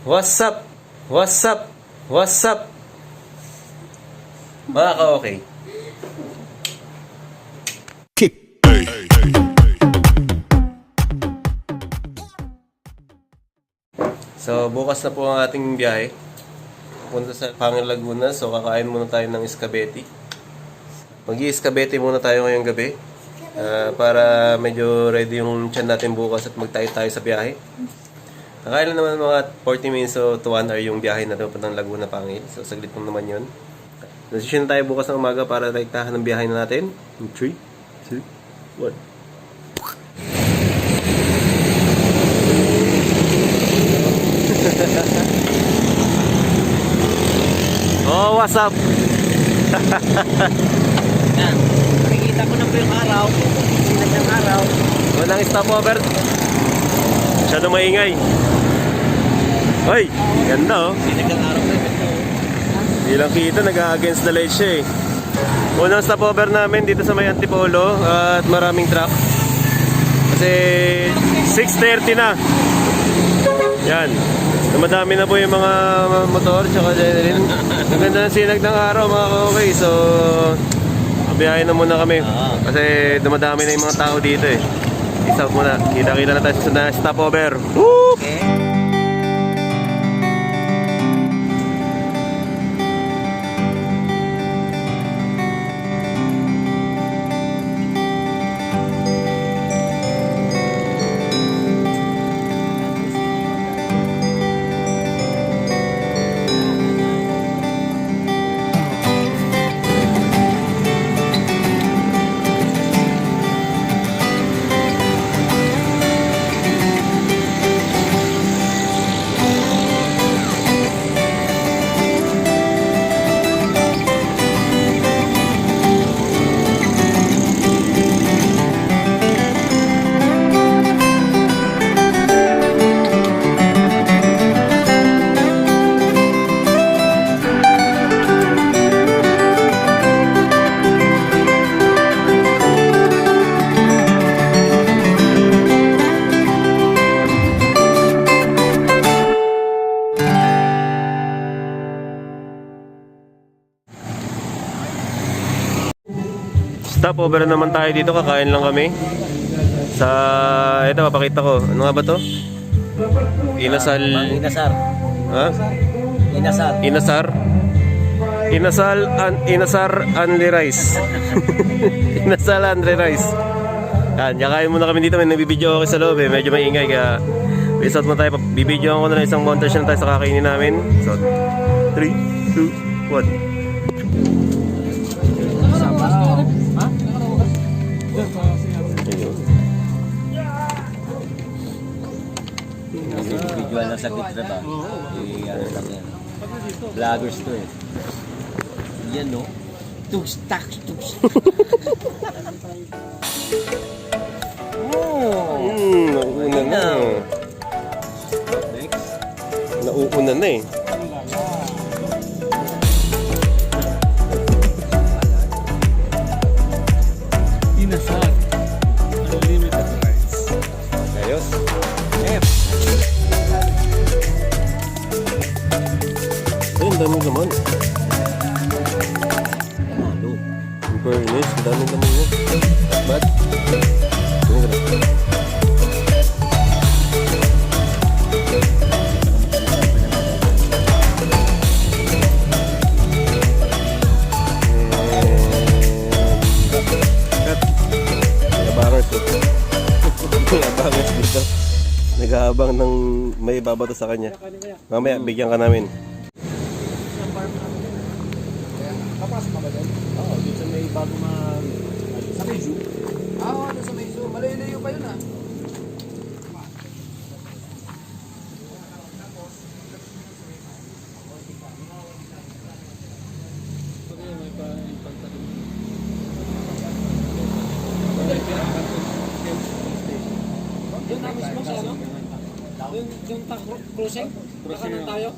What's up? What's up? What's up? Mga ka-okay. So, bukas na po ang ating biyahe. Punta sa Pangil Laguna. So, kakain muna tayo ng iskabeti. mag iskabeti muna tayo ngayong gabi. Ah, para medyo ready yung tiyan natin bukas at magtayo tayo sa biyahe. Kakain lang naman mga 40 minutes so to 1 hour yung biyahe natin papuntang Laguna Pangil. So, saglit lang naman yun. Nasisyon na tayo bukas ng umaga para rektahan ng biyahe na natin. 3, 2, 1. Oh, what's up? Yan. Nakikita ko na po yung araw. Sinag ng araw. Walang stopover. Masyado maingay. Hoy, ganda oh. Sinag ng araw po ito. Hindi lang kita, nag-against the light siya eh. Unang stopover namin dito sa may Antipolo at maraming truck. Kasi 6.30 na. Yan. Dumadami na po yung mga motor tsaka adrenaline. Ang ganda ng sinag ng araw mga okay. So, biyahe na muna kami. Kasi dumadami na yung mga tao dito eh. Out muna. Kita-kita na tayo sa stopover. Woo! Stopover na naman tayo dito. Kakain lang kami. Sa... Ito, papakita ko. Ano nga ba to? Inasal... Inasar. Ha? Inasar. Inasar. Inasal an Inasar Anli Rice. Inasal Anli Rice. Yan, kakain muna kami dito. May nagbibideo ako sa loob eh. Medyo maingay kaya peace out muna tayo. Bibideo ko na lang isang montage na tayo sa kakainin namin. So, 3, 2, 1. Individual na ba? Eh, ano lang yan. Vloggers to eh. Yan no? Tugs, taks, tugs. oh! Hmm, nauuna na. Next. Nauuna na eh. Dami naman. Ano? In fairness, ang dami naman niya. Bad. Tingnan ko na. Dito. Nag-aabang ng may babato sa kanya. Mamaya, bigyan ka namin. Oo, dito may bago ma... Sa may zoo. Ah, oo, doon sa may zoo. Malayo-layo pa yun ah. May pa ipagtanong. Doon na mismo sa ano? Yung, yung tank cruising? Cruising, Kanan tayo?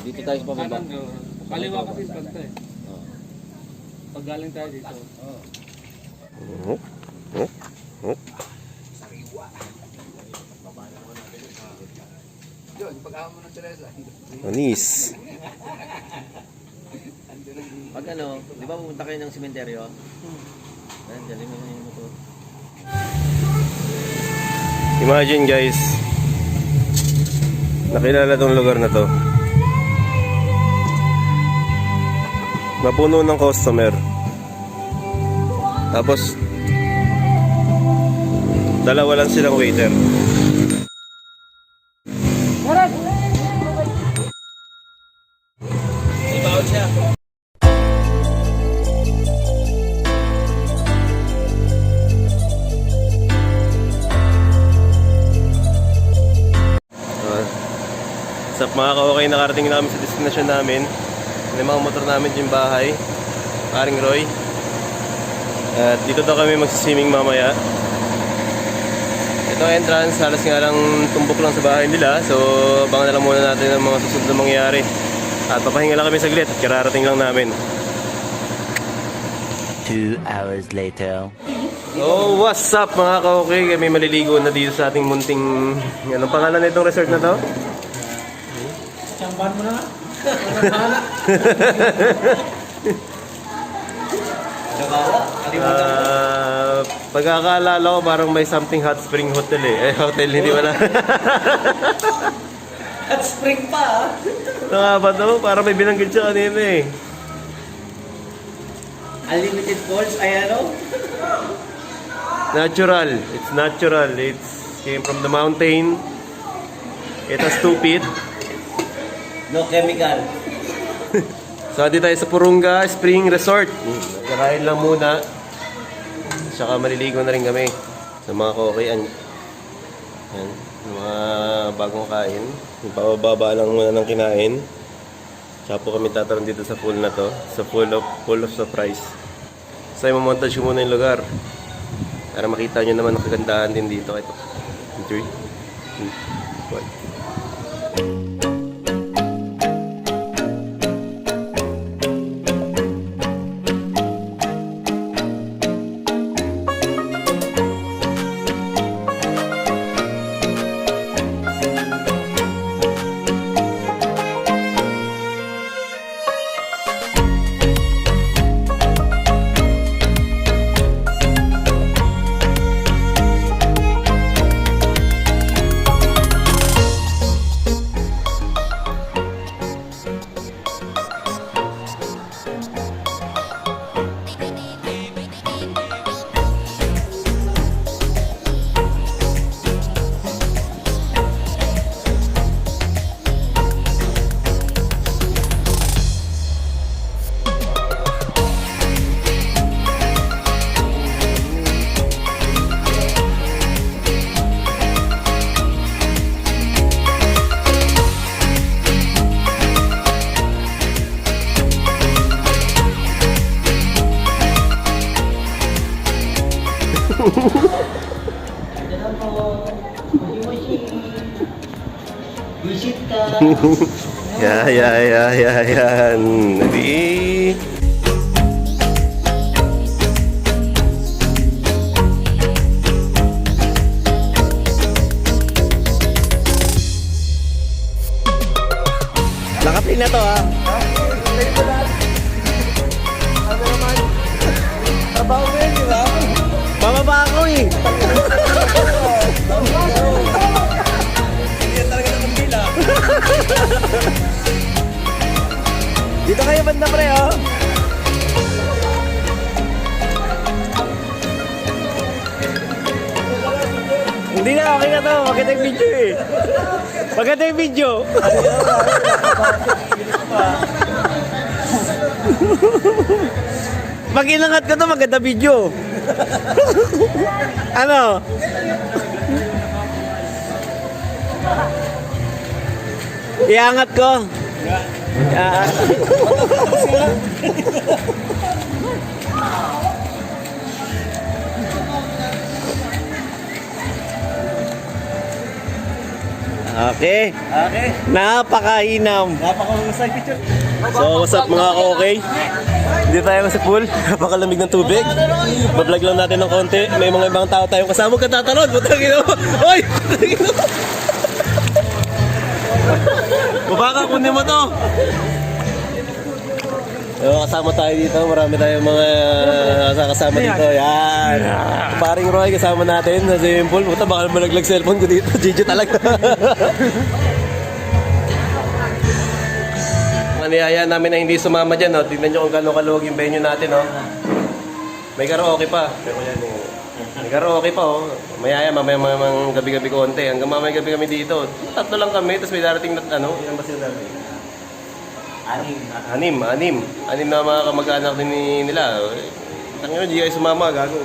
Dito tayo sa pababa. Kanan. Kaliwa kasi banta eh. Pag galing tayo dito. Oh. Oh. Oh. Yun, pag-amo ng Anis. Pag ano, di ba pupunta kayo ng sementeryo? Hmm. Dali mo na yung motor. Imagine guys, nakilala tong lugar na to. Mapuno ng customer. Tapos, dalawa lang silang waiter. Ka-okay, nakarating namin sa destination namin. May mga motor namin yung bahay. Paring Roy. At dito daw kami magsiswimming mamaya. Ito ang entrance, halos nga lang tumbok lang sa bahay nila. So, abangan na lang muna natin ang mga susunod na mangyayari. At papahinga lang kami saglit, kararating lang namin. Two hours later. Oh, what's up mga ka-okay? Kami maliligo na dito sa ating munting... Anong pangalan na itong resort na to? Chamban mo na nga. Ah, pagkakaalala ko parang may something hot spring hotel eh. Eh, hotel, hindi wala. At spring pa ah. Ano nga ba to? Parang may binanggit siya kanina eh. Unlimited falls ay ano? Natural. It's natural. It's came from the mountain. It has two feet. No chemical. So, dito tayo sa Purunga Spring Resort. Nagkakain lang muna. Tsaka maliligo na rin kami sa mga kokean. Yan. Mga bagong kain. Yung Bababa lang muna ng kinain. Tsaka po kami tataroon dito sa pool na to. Sa pool of, pool of surprise. So, imamontage ko muna yung lugar. Para makita nyo naman ang kagandahan din dito. Ito. 3, 2, Ya, ya, ya, ya, yan. Hindi. Nakapin na to ha. Dito kayo banda pre oh. Hindi na, okay na to. Maganda yung video eh. Maganda yung video. Pag inangat ko to, maganda video. ano? Iangat ko. Ah. Okay. Okay. Napakainam. Napakahusay picture. So, what's up mga ka-okay? Hindi tayo sa pool. Napakalamig ng tubig. Bablog lang natin ng konti. May mga ibang tao tayong kasama. Huwag ka tatalon. Putang ino. Hoy! Putang ino. Baka kunin mo to. So, kasama tayo dito. Marami tayong mga kasama dito. Yan. Paring Roy, kasama natin sa swimming pool. Puta, baka malaglag cellphone ko dito. GG talaga. Maniyaya namin na hindi sumama dyan. No? Tignan nyo kung gano'ng kaluwag yung venue natin. No? May karaoke pa. Pero yan, eh. May karaoke pa. Oh. Mayaya, mamaya mamaya gabi-gabi konti. Hanggang mamaya gabi kami dito. Tatlo lang kami. Tapos may darating na, ano, ilan ba sila darating? Anim. Anim, anim. Anim na mga kamag-anak din ni- nila. Tangin mo, di kayo sumama, gago.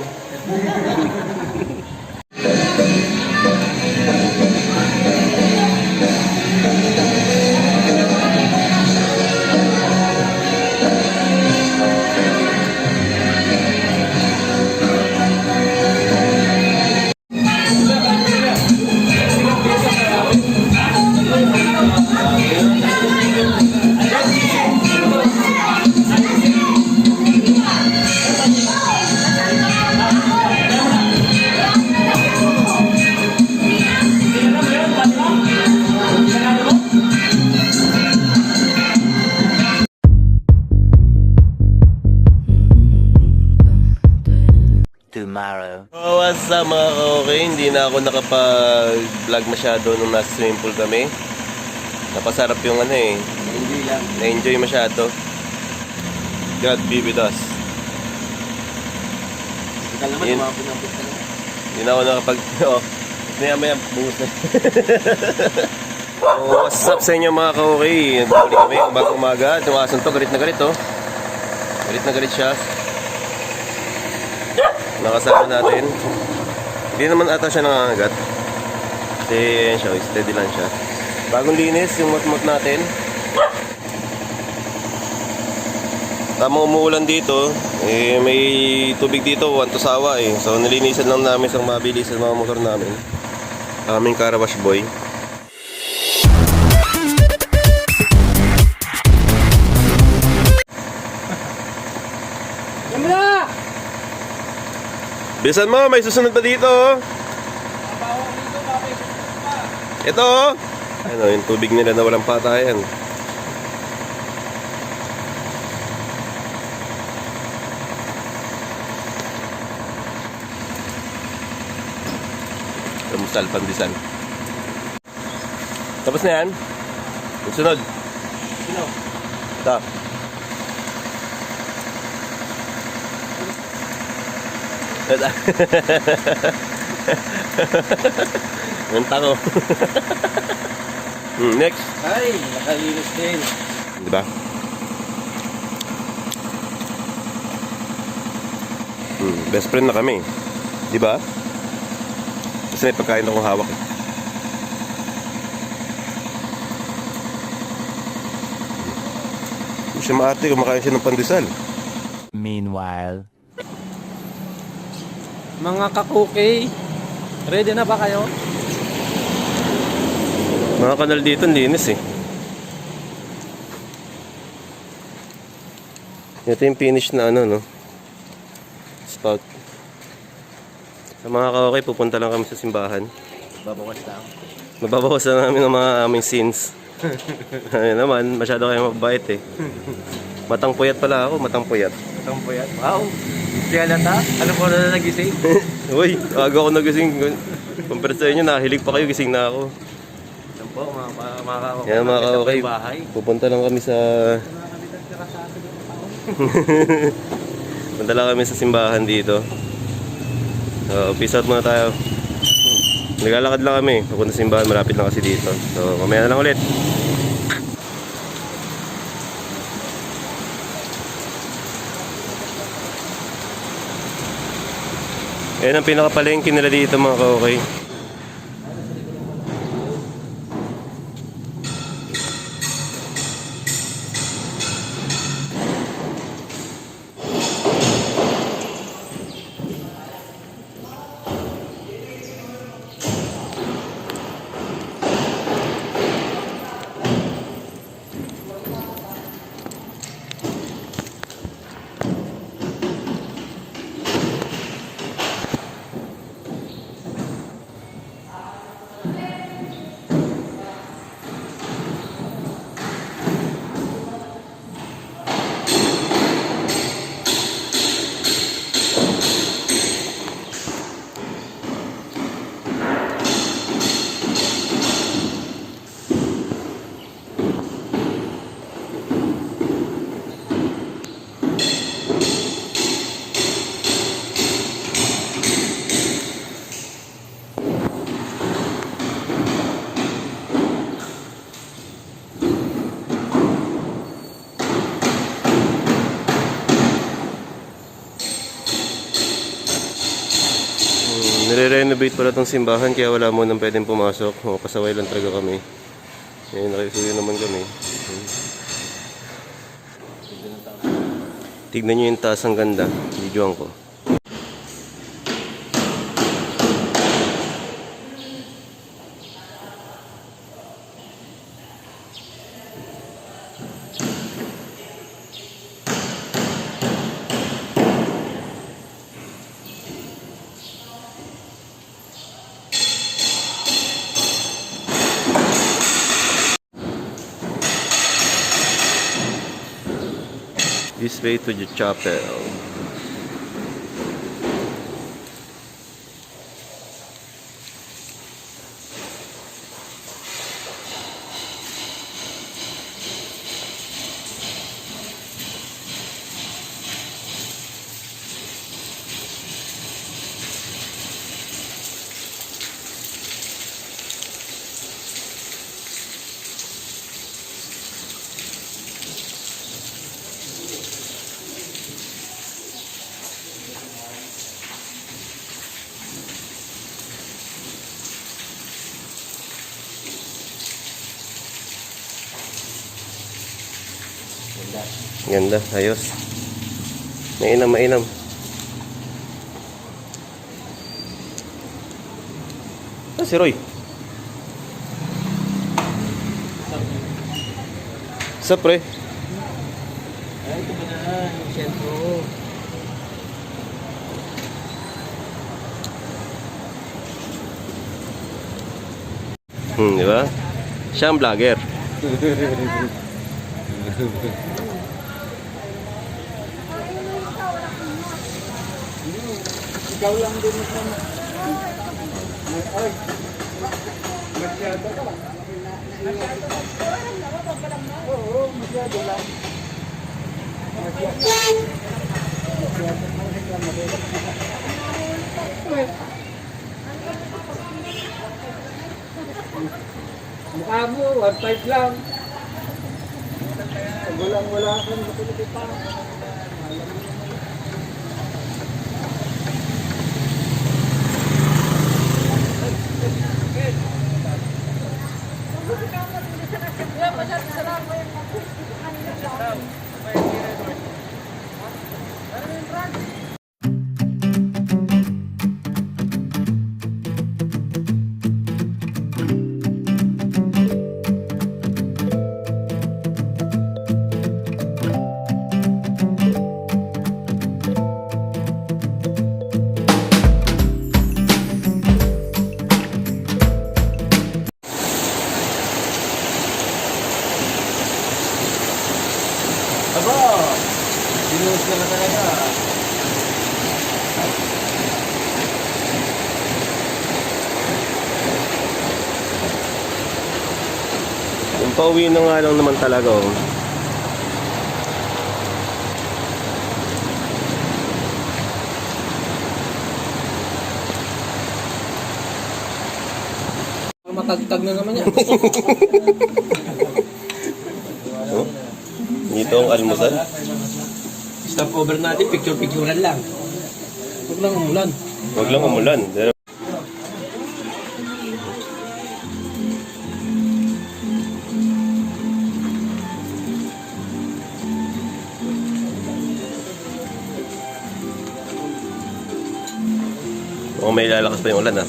Tomorrow. Oh, what's up mga ka-okay? Hindi na ako nakapag-vlog masyado nung nasa swimming pool kami. Napasarap yung ano eh. Enjoy lang. Na-enjoy masyado. God be with us. Ikaw naman, Yun. umapin ang pista lang. Hindi na ako nakapag... Oh, maya maya, buhos na. oh, what's up sa inyo mga ka-okay? Nagpuli kami, umaga umaga. Itong asan to, galit na galit oh. Galit na galit siya. Nakasama natin. Hindi naman ata siya nangangagat. Kasi yan siya, steady lang siya. Bagong linis yung mot-mot natin. Tamang umuulan dito, eh, may tubig dito, wanto eh. So nilinisan lang namin sa mabilis sa mga motor namin. Aming Carawash Boy. Bilisan mo, may susunod pa dito. oh. Ito. Ano, yung tubig nila na walang patayan. Kamusal, pandesal. Tapos na yan? Yung sunod. Sino? Ito. Ang tango. hmm, next. Ay, nakalinis din. Di ba? Hmm, best friend na kami. Di ba? Kasi may pagkain akong hawak. eh. Hindi siya maarte, kumakain siya ng pandesal. Meanwhile. Mga kakuki, ready na ba kayo? Mga kanal dito, linis eh. Ito yung finish na ano, no? Spout. Sa mga kakakay, pupunta lang kami sa simbahan. Babawas lang. Mababawasan namin ang mga aming sins. Ayun naman, masyado kayo mabait eh. Matang puyat pala ako, matang puyat. Itong po yan. Wow! Kaya na ta? Ano po na nagising? Uy, aga ako nagising. Compare sa inyo, nahilig pa kayo, gising na ako. Ito po, mga. Yan mga bahay. pupunta lang kami sa... Punta lang kami sa simbahan dito. So, peace out muna tayo. Naglalakad lang kami. Papunta sa simbahan, malapit lang kasi dito. So, mamaya na lang ulit. Ayan ang pinakapalengke nila dito mga ka-okay. Nire-renovate pala tong simbahan kaya wala mo nang pwedeng pumasok. O, pasaway lang talaga kami. Ngayon, nakisuyo naman kami. Tignan nyo yung taas ang ganda. Videoan ko. Way to the chapel. Ganda, ayos. Mainam, mainam. Ah, si Roy. Sa pre. Ay, ito ba na yung sentro? Hmm, di ba? Siya ang vlogger. Ikaw lang din naman. Ay, masyado ka. Oo, masyado lang. Mukha mo, one type lang. Pag walang wala kang matulog pa. Pauwi na nga lang naman talaga. Oh. Matagtag na naman yan. Oh. Dito ang almusal. Stopover natin, picture-picturean lang. Huwag lang umulan. Huwag lang umulan. Mukhang may lalakas pa yung ulan ah.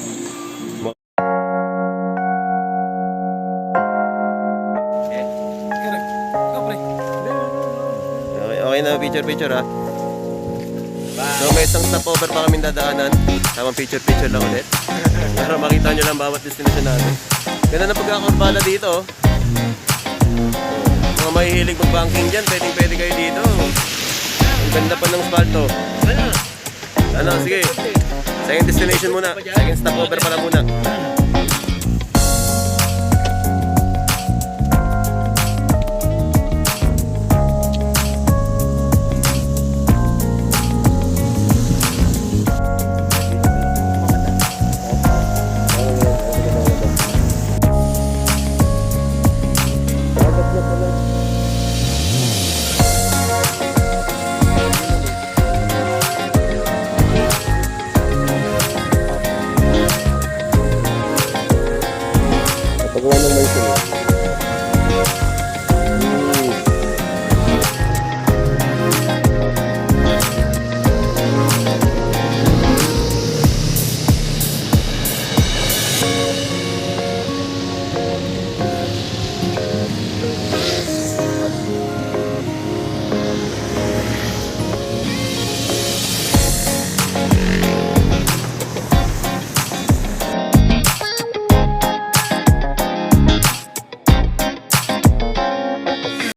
Okay, okay na picture picture ha. So may isang stopover pa kami dadaanan. Tamang picture picture lang ulit. Para makita nyo lang bawat destination natin. Ganda na pagkakabala dito. oh. Mga mahihilig mag-banking dyan, pwedeng pwede kayo dito. Ang ganda pa ng spalto. Ano, sige. Second destination muna. Second stopover pala muna.